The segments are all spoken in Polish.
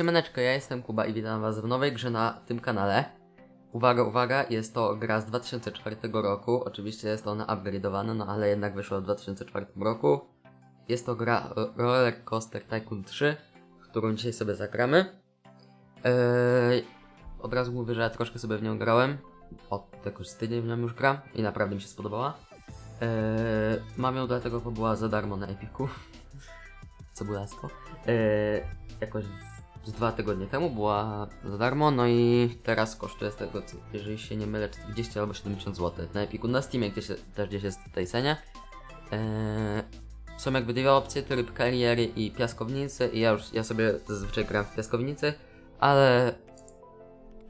Siemaneczko, ja jestem Kuba i witam was w nowej grze na tym kanale. Uwaga, uwaga, jest to gra z 2004 roku, oczywiście jest ona upgrade'owana, no ale jednak wyszła w 2004 roku. Jest to gra Ro- Roller Coaster Tycoon 3, którą dzisiaj sobie zagramy. Eee, od razu mówię, że ja troszkę sobie w nią grałem, od jakoś z tydzień w nią już gram i naprawdę mi się spodobała. Eee, mam ją dlatego, bo była za darmo na Epiku. Cebulastwo. Eee, jakoś z dwa tygodnie temu była za darmo, no i teraz kosztuje z tego, jeżeli się nie mylę, 40 albo 70 zł na Epiku. Na Steamie gdzieś, też gdzieś jest w tej cenie. Eee, są jakby dwie opcje, tryb kariery i piaskownicy i ja już, ja sobie zazwyczaj gram w piaskownicy, ale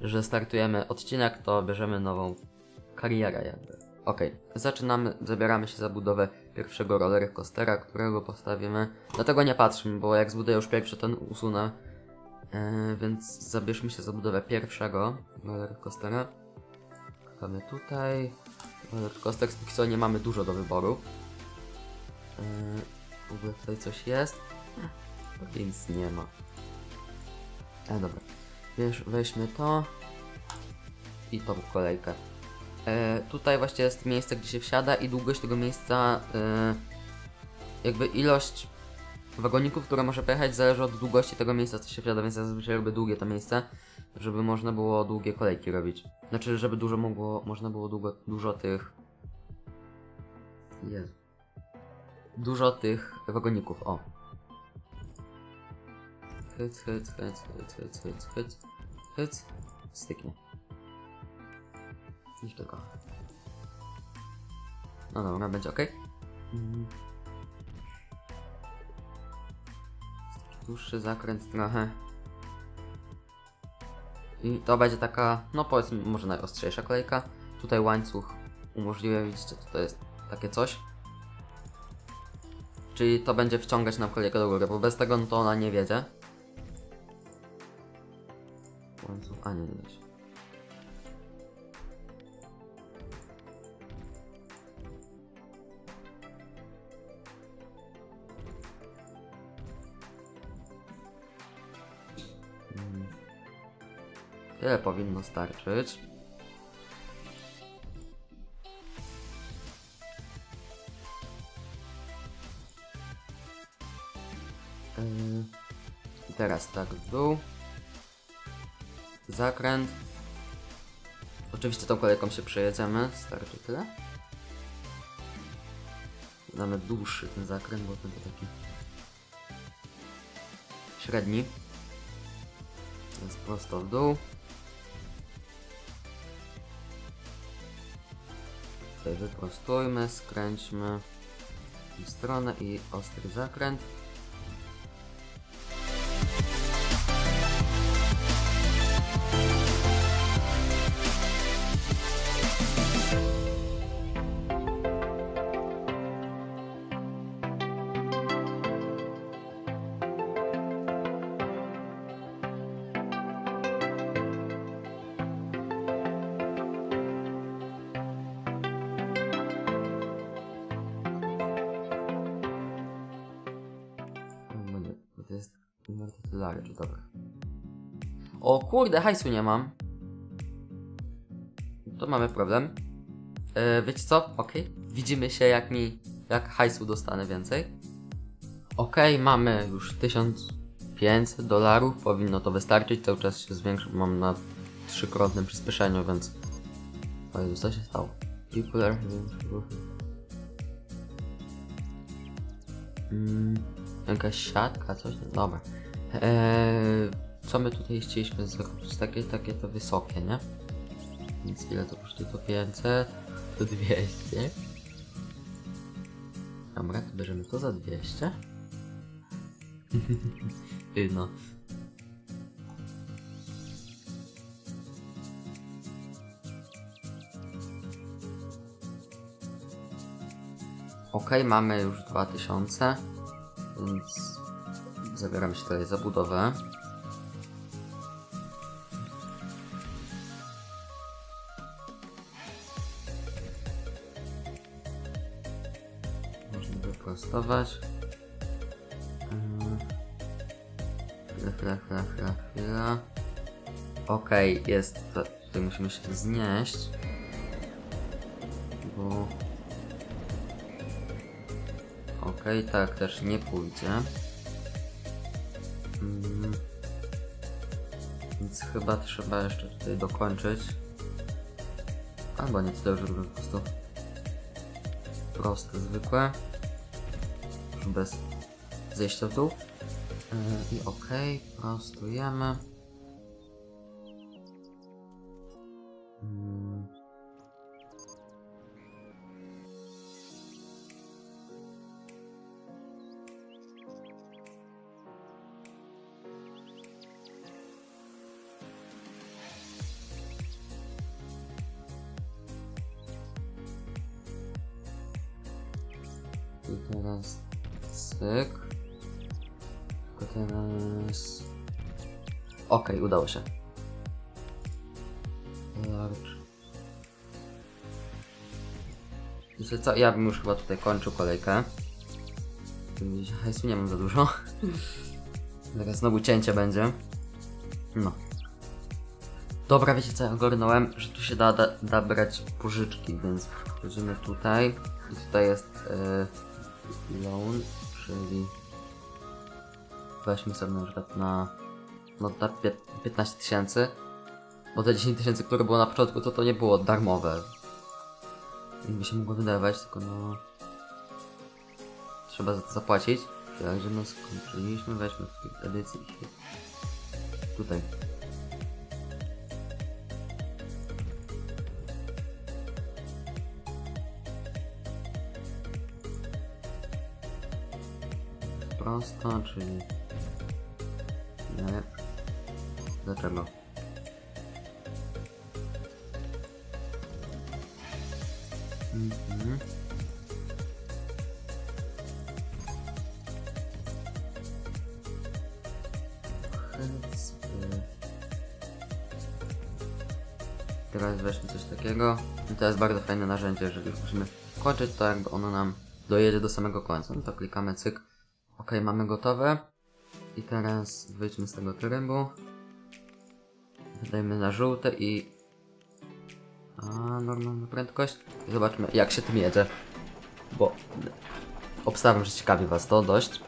że startujemy odcinek, to bierzemy nową karierę jakby. Okej, zaczynamy, zabieramy się za budowę pierwszego roller coastera, którego postawimy. Dlatego nie patrzmy, bo jak zbuduję już pierwszy, to usunę. E, więc zabierzmy się za budowę pierwszego roller coastera. Klikamy tutaj. Roller coaster, z co nie mamy dużo do wyboru. E, w ogóle tutaj coś jest. Więc nie ma. E, dobra. Wiesz, weźmy to. I tą kolejkę. E, tutaj właśnie jest miejsce, gdzie się wsiada i długość tego miejsca, jakby ilość wagoników, które może pojechać zależy od długości tego miejsca, co się wsiada, więc ja zazwyczaj robię długie to miejsce, żeby można było długie kolejki robić. Znaczy, żeby dużo mogło, można było długo, dużo tych... Jezu. Dużo tych wagoników, o. Hyc, hyc, hyc, hyc, hyc, hyc, hyc, hyc, styknie. Już tylko. No dobra, będzie ok. Mm. Dłuższy zakręt trochę. I to będzie taka, no powiedzmy, może najostrzejsza kolejka. Tutaj łańcuch umożliwia, widzicie, to jest takie coś. Czyli to będzie wciągać nam kolejkę do góry, bo bez tego no to ona nie wiedzie. Tyle powinno starczyć. Yy, teraz tak w dół. Zakręt. Oczywiście tą kolejką się przejedziemy. Starczy tyle. Damy dłuższy ten zakręt, bo ten to taki średni. Teraz prosto w dół. Wyprostujmy, skręćmy w stronę i ostry zakręt. O kurde, hajsu nie mam. To mamy problem. E, wiecie co? Okej. Widzimy się jak mi, jak hajsu dostanę więcej. Okej, mamy już 1500 dolarów. Powinno to wystarczyć. Cały czas się zwiększa. Mam na trzykrotnym przyspieszeniu, więc... O Jezu, co się stało? People are... Mm, jakaś siatka, coś? Dobra. Eee, co my tutaj chcieliśmy zrobić? Takie, takie to wysokie, nie? Więc ile to kosztuje? To 500, to 200. Dobra, to bierzemy to za 200. Ty no. Ok, mamy już 2000, więc zabieram się tutaj za budowę. Można wyprostować. Chwilę, chwila, chwila, jest. Tutaj musimy się znieść. Bo. Okej, tak też nie pójdzie. Mm. Więc chyba trzeba jeszcze tutaj dokończyć. Albo nie, to już po prostu proste, zwykłe. Już bez zejścia w dół. Yy, I okej, prostujemy. Teraz cyk. Tylko teraz... Okej, udało się. Large. Wiecie co, ja bym już chyba tutaj kończył kolejkę. Hajsu nie mam za dużo. Teraz znowu cięcie będzie. No. Dobra, wiecie co, ja ogarnąłem, że tu się da, da, da brać pożyczki, więc wchodzimy tutaj. I tutaj jest yy, loan, czyli weźmy sobie na przykład na, no, na pie- 15 tysięcy. Bo te 10 tysięcy, które było na początku, to to nie było darmowe. I mi się mogło wydawać, tylko no... Trzeba za to zapłacić. Także no skończyliśmy, weźmy w tej edycji. Tutaj. Prosto, czyli... Nie. Dlaczego? Mhm. Teraz weźmy coś takiego. I to jest bardzo fajne narzędzie, jeżeli już musimy kończyć, to jakby ono nam dojedzie do samego końca. No to klikamy cyk. Ok, mamy gotowe. I teraz wyjdźmy z tego trybu. Dajmy na żółte i... A, normalna prędkość. I zobaczmy jak się tym jedzie. Bo... Obstawiam, że ciekawi was to dość.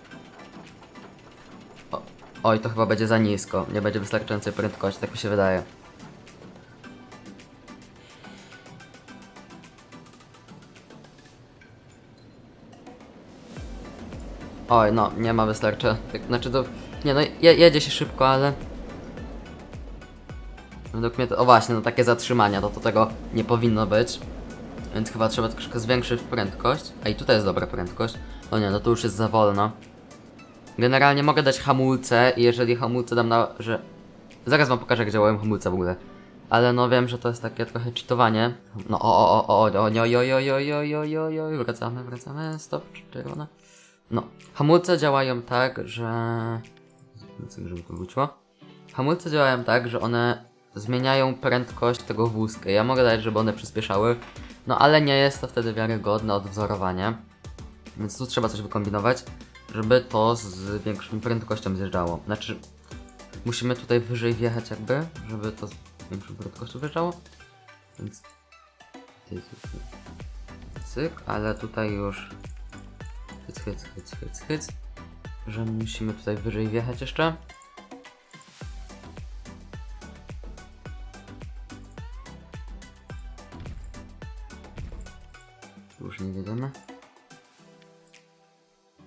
O, oj, to chyba będzie za nisko. Nie będzie wystarczającej prędkości, tak mi się wydaje. Oj, no, nie ma wystarczających. Znaczy to... Nie no, je, jedzie się szybko, ale... Według mnie to... O właśnie, no takie zatrzymania, to, to tego nie powinno być. Więc chyba trzeba troszkę zwiększyć prędkość. A i tutaj jest dobra prędkość. O nie, no to już jest za wolno. Generalnie mogę dać hamulce i jeżeli hamulce dam na... że... Zaraz wam pokażę jak działają hamulce w ogóle. Ale no wiem, że to jest takie trochę cheatowanie. No o o o o o nie oj oj oj oj oj oj oj oj wracamy, wracamy, stop, czerwona. No, hamulce działają tak, że... Chcę, żeby to wróciło. Hamulce działają tak, że one zmieniają prędkość tego wózka. Ja mogę dać, żeby one przyspieszały, no ale nie jest to wtedy wiarygodne odwzorowanie. Więc tu trzeba coś wykombinować, żeby to z większą prędkością zjeżdżało. Znaczy, musimy tutaj wyżej wjechać jakby, żeby to z większą prędkością wjeżdżało. Więc... Cyk, ale tutaj już hyc, hyc, hyc, hyc, hyc. Że musimy tutaj wyżej wjechać jeszcze. Już nie wiedziemy.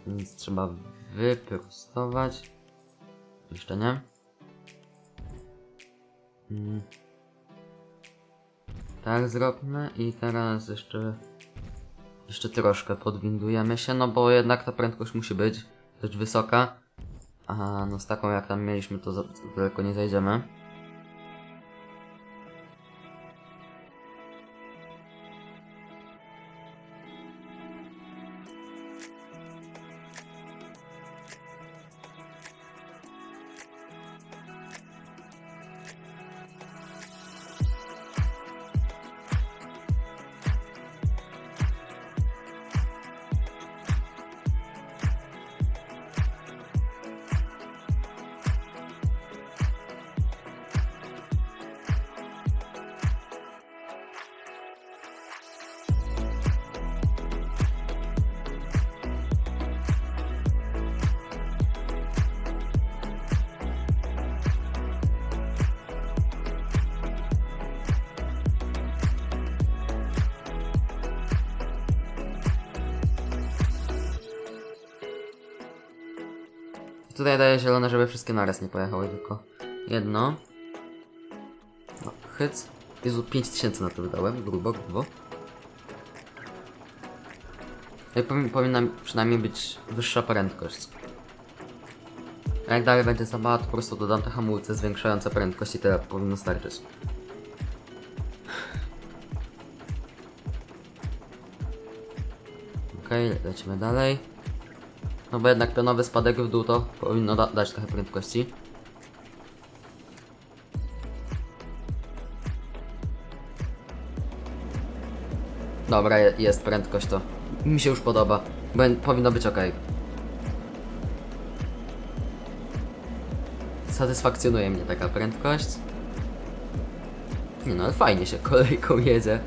Więc trzeba wyprostować. Jeszcze nie. Mm. Tak zróbmy i teraz jeszcze jeszcze troszkę podwindujemy się, no bo jednak ta prędkość musi być dość wysoka. A no z taką jak tam mieliśmy to za daleko nie zajdziemy. Tutaj daję zielone, żeby wszystkie naraz nie pojechały, tylko jedno. No, hyc. Jezu, 5000 na to wydałem, grubo, grubo. I powin, powinna przynajmniej być wyższa prędkość. A jak dalej będzie za mało, to po prostu dodam te hamulce zwiększające prędkość i tyle powinno starczyć. Okej, lecimy dalej. No bo jednak pionowy spadek w dół to powinno da dać trochę prędkości. Dobra, je jest prędkość to. Mi się już podoba. Bo powinno być ok. Satysfakcjonuje mnie taka prędkość. Nie no, ale fajnie się kolejką jedzie.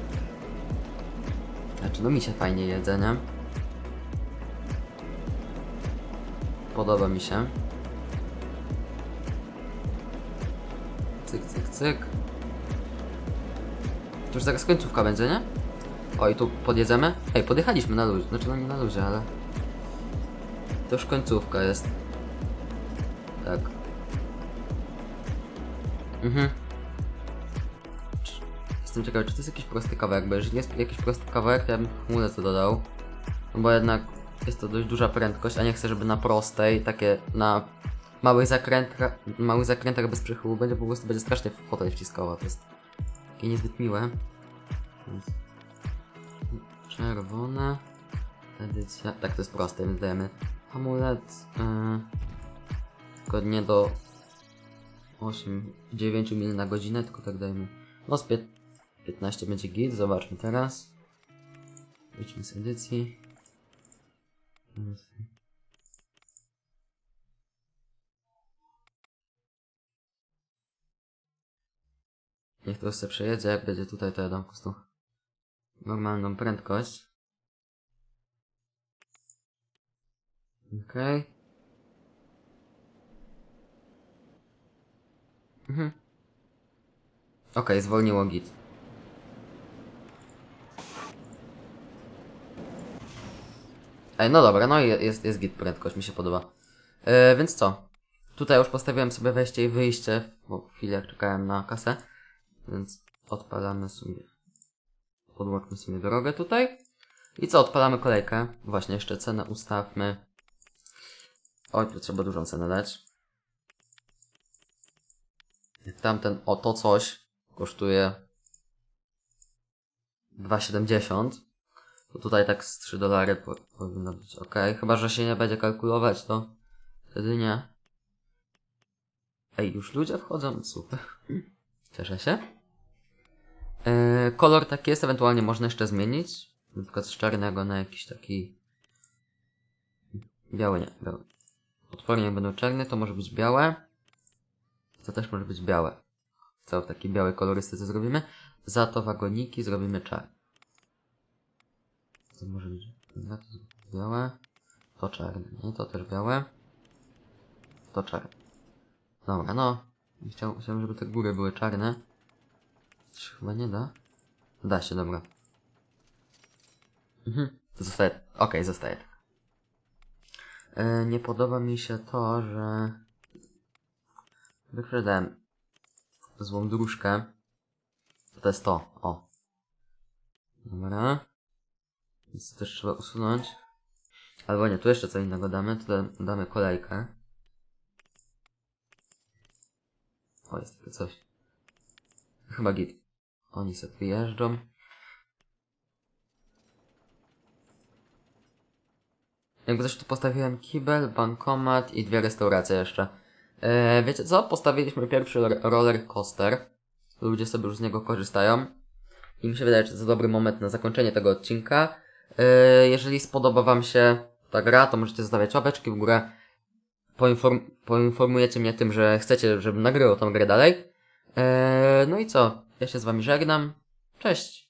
Znaczy, no mi się fajnie jedzie, nie? Podoba mi się. Cyk, cyk, cyk. To już zaraz końcówka będzie, nie? Oj, tu podjedziemy? Ej, podjechaliśmy na luzie. Znaczy, no nie na luzie, ale... To już końcówka jest. Tak. Mhm. Jestem ciekawy, czy to jest jakiś prosty kawałek, bo jeżeli jest jakiś prosty kawałek, ja bym hamulec dodał. No bo jednak jest to dość duża prędkość, a nie chcę, żeby na prostej, takie na małych zakrętach, małych zakrętach bez przychyłu będzie po prostu będzie strasznie fotel wciskało. To jest takie niezbyt miłe. Więc... Czerwone. Edycja. Tak, to jest proste, więc dajemy hamulec. Yy, tylko nie do 8, 9 mil na godzinę, tylko tak dajmy. No z pię- 15 będzie git, zobaczmy teraz. Wyjdźmy z edycji. Niech to sobie przejedzie, jak będzie tutaj, to ja dam prostu normalną prędkość. Okej. Mhm. Okej, zwolniło git. Ej, no dobra, no jest, jest git prędkość, mi się podoba. E, więc co? Tutaj już postawiłem sobie wejście i wyjście, bo chwilę czekałem na kasę. Więc odpalamy sobie. Podłączmy sobie drogę tutaj. I co, odpalamy kolejkę. Właśnie, jeszcze cenę ustawmy. Oj, tu trzeba dużą cenę dać. Tamten oto coś kosztuje 2,70. To tutaj tak z 3 dolary po, powinno być ok. Chyba, że się nie będzie kalkulować, to wtedy nie. Ej, już ludzie wchodzą? Super. Cieszę się. Yy, kolor taki jest, ewentualnie można jeszcze zmienić. Na przykład z czarnego na jakiś taki... Biały nie, biały. Otwory jak będą czarne, to może być białe. To też może być białe. Co w takiej białej kolorystyce zrobimy? Za to wagoniki zrobimy czarne. To może być na to białe. To czarne, nie? To też białe. To czarne. Dobra, no. Chciał, chciałem, żeby te góry były czarne. Się chyba nie da. Da się, dobra. Mhm. Zostaje. Okej, zostaje tak. E, nie podoba mi się to, że wyprzedałem złą dróżkę. To jest to. O. Dobra. Więc to też trzeba usunąć. Albo nie, tu jeszcze co innego damy. Da- damy kolejkę. O, jest takie coś. Chyba git. Oni sobie tu jeżdżą. Jakby też tu postawiłem kibel, bankomat i dwie restauracje jeszcze. Eee, wiecie co? Postawiliśmy pierwszy ro- roller coaster. Ludzie sobie już z niego korzystają. I mi się wydaje, że to dobry moment na zakończenie tego odcinka. Eee, jeżeli spodoba Wam się ta gra, to możecie zostawiać łapeczki w górę. Poinform poinformujecie mnie tym, że chcecie, żebym nagrywał tą grę dalej. Eee, no i co? Ja się z Wami żegnam. Cześć!